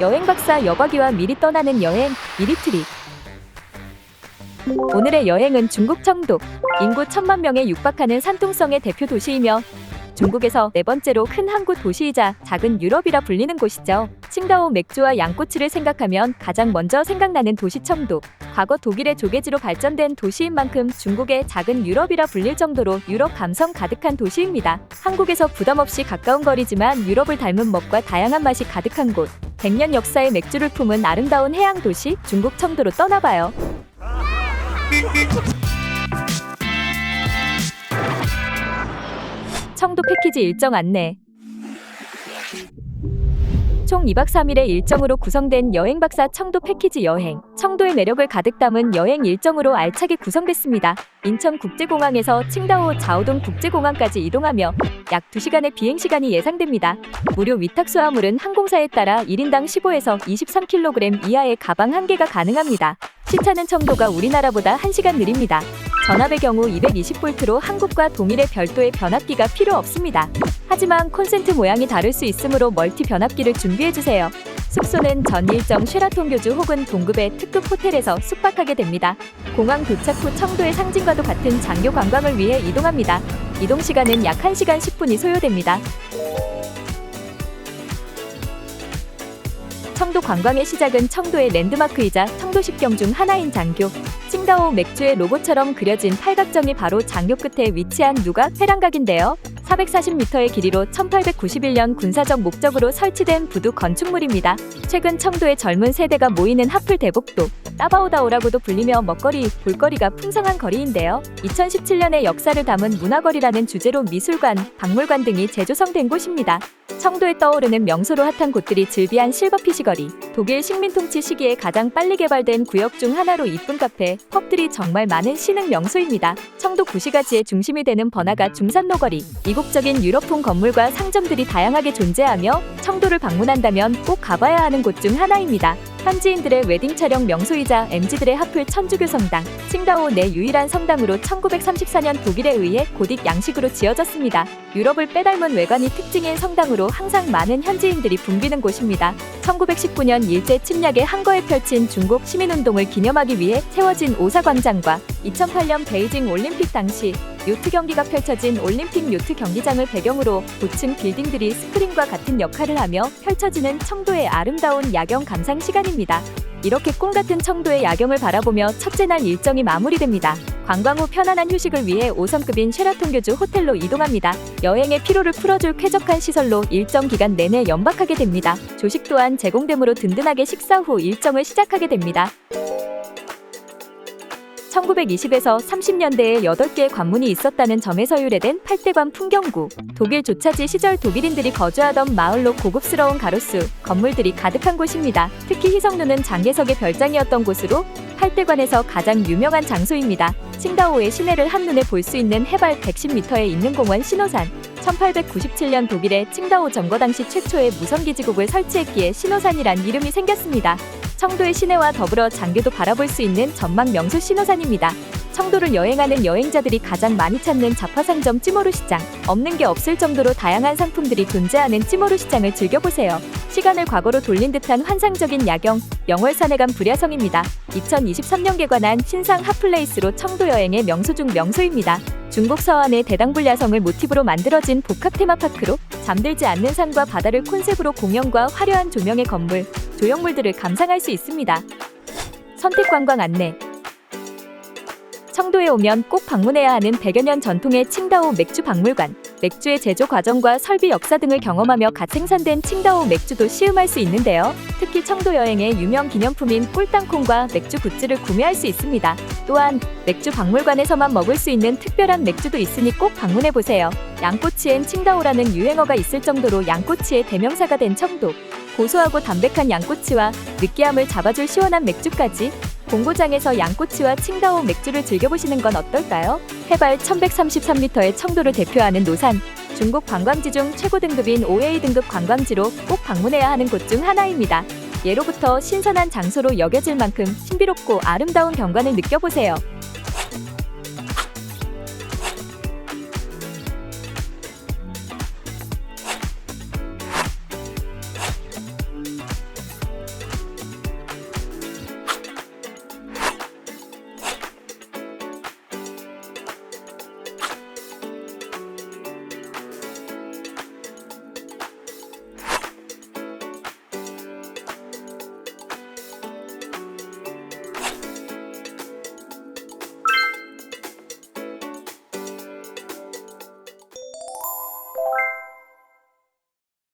여행 박사 여박이와 미리 떠나는 여행 미리 트립. 오늘의 여행은 중국 청도. 인구 천만 명에 육박하는 산둥성의 대표 도시이며 중국에서 네 번째로 큰 항구 도시이자 작은 유럽이라 불리는 곳이죠. 칭다오 맥주와 양꼬치를 생각하면 가장 먼저 생각나는 도시 청도. 과거 독일의 조개지로 발전된 도시인 만큼 중국의 작은 유럽이라 불릴 정도로 유럽 감성 가득한 도시입니다. 한국에서 부담 없이 가까운 거리지만 유럽을 닮은 먹과 다양한 맛이 가득한 곳. 100년 역사의 맥주를 품은 아름다운 해양 도시 중국 청도로 떠나봐요. 청도 패키지 일정 안내. 총 2박 3일의 일정으로 구성된 여행 박사 청도 패키지 여행. 청도의 매력을 가득 담은 여행 일정으로 알차게 구성됐습니다. 인천국제공항에서 칭다오 자오동 국제공항까지 이동하며 약 2시간의 비행 시간이 예상됩니다. 무료 위탁 수화물은 항공사에 따라 1인당 15에서 23kg 이하의 가방 한 개가 가능합니다. 시차는 청도가 우리나라보다 1시간 느립니다. 전압의 경우 220볼트로 한국과 동일의 별도의 변압기가 필요 없습니다. 하지만 콘센트 모양이 다를 수 있으므로 멀티 변압기를 준비해 주세요. 숙소는 전 일정 쉐라톤 교주 혹은 동급의 특급 호텔에서 숙박하게 됩니다. 공항 도착 후 청도의 상징과도 같은 장교 관광을 위해 이동합니다. 이동 시간은 약 1시간 10분이 소요됩니다. 청도 관광의 시작은 청도의 랜드마크이자 청도 십경 중 하나인 장교. 칭다오 맥주의 로고처럼 그려진 팔각정이 바로 장교 끝에 위치한 누가 회랑각인데요. 440m의 길이로 1891년 군사적 목적으로 설치된 부두 건축물입니다. 최근 청도의 젊은 세대가 모이는 하플 대복도, 따바오다오라고도 불리며 먹거리, 볼거리가 풍성한 거리인데요. 2017년의 역사를 담은 문화거리라는 주제로 미술관, 박물관 등이 재조성된 곳입니다. 청도에 떠오르는 명소로 핫한 곳들이 즐비한 실버피시 거리, 독일 식민 통치 시기에 가장 빨리 개발된 구역 중 하나로 이쁜 카페, 펍들이 정말 많은 신흥 명소입니다. 청도 구시가지의 중심이 되는 번화가 중산로 거리, 이국적인 유럽풍 건물과 상점들이 다양하게 존재하며 청도를 방문한다면 꼭 가봐야 하는 곳 중 하나입니다. 현지인들의 웨딩 촬영 명소이자 MZ들의 하플 천주교 성당, 칭다오 내 유일한 성당으로 1934년 독일에 의해 고딕 양식으로 지어졌습니다. 유럽을 빼닮은 외관이 특징인 성당으로 항상 많은 현지인들이 붐비는 곳입니다. 1919년 일제 침략에 한거에 펼친 중국 시민운동을 기념하기 위해 세워진 오사광장과 2008년 베이징 올림픽 당시 요트 경기가 펼쳐진 올림픽 요트 경기장을 배경으로 고층 빌딩들이 스크린과 같은 역할을 하며 펼쳐지는 청도의 아름다운 야경 감상 시간입니다. 이렇게 꿈 같은 청도의 야경을 바라보며 첫째 날 일정이 마무리됩니다. 관광 후 편안한 휴식을 위해 5성급인 쉐라톤 교주 호텔로 이동합니다. 여행의 피로를 풀어줄 쾌적한 시설로 일정 기간 내내 연박하게 됩니다. 조식 또한 제공되므로 든든하게 식사 후 일정을 시작하게 됩니다. 1920에서 30년대에 8개의 관문이 있었다는 점에서 유래된 팔대관 풍경구. 독일 조차지 시절 독일인들이 거주하던 마을로 고급스러운 가로수, 건물들이 가득한 곳입니다. 특히 희성루는 장개석의 별장이었던 곳으로 팔대관에서 가장 유명한 장소입니다. 칭다오의 시내를 한눈에 볼 수 있는 해발 110m에 있는 공원 신호산. 1897년 독일의 칭다오 점거 당시 최초의 무성기지국을 설치했기에 신호산이란 이름이 생겼습니다. 청도의 시내와 더불어 장교도 바라볼 수 있는 전망 명소 신호산입니다. 청도를 여행하는 여행자들이 가장 많이 찾는 잡화상점 찌모루 시장. 없는 게 없을 정도로 다양한 상품들이 존재하는 찌모루 시장을 즐겨보세요. 시간을 과거로 돌린 듯한 환상적인 야경, 영월산해관 불야성입니다. 2023년 개관한 신상 핫플레이스로 청도 여행의 명소 중 명소입니다. 중국 서안의 대당불야성을 모티브로 만들어진 복합 테마파크로 잠들지 않는 산과 바다를 콘셉트로 공연과 화려한 조명의 건물, 조형물들을 감상할 수 있습니다. 선택 관광 안내 청도에 오면 꼭 방문해야 하는 100여 년 전통의 칭다오 맥주 박물관. 맥주의 제조 과정과 설비 역사 등을 경험하며 갓 생산된 칭다오 맥주도 시음할 수 있는데요. 특히 청도 여행의 유명 기념품인 꿀땅콩과 맥주 굿즈를 구매할 수 있습니다. 또한 맥주 박물관에서만 먹을 수 있는 특별한 맥주도 있으니 꼭 방문해 보세요. 양꼬치엔 칭다오라는 유행어가 있을 정도로 양꼬치의 대명사가 된 청도. 고소하고 담백한 양꼬치와 느끼함을 잡아줄 시원한 맥주까지 공고장에서 양꼬치와 칭다오 맥주를 즐겨보시는 건 어떨까요? 해발 1133m의 청도를 대표하는 노산. 중국 관광지 중 최고 등급인 OA 등급 관광지로 꼭 방문해야 하는 곳 중 하나입니다. 예로부터 신선한 장소로 여겨질 만큼 신비롭고 아름다운 경관을 느껴보세요.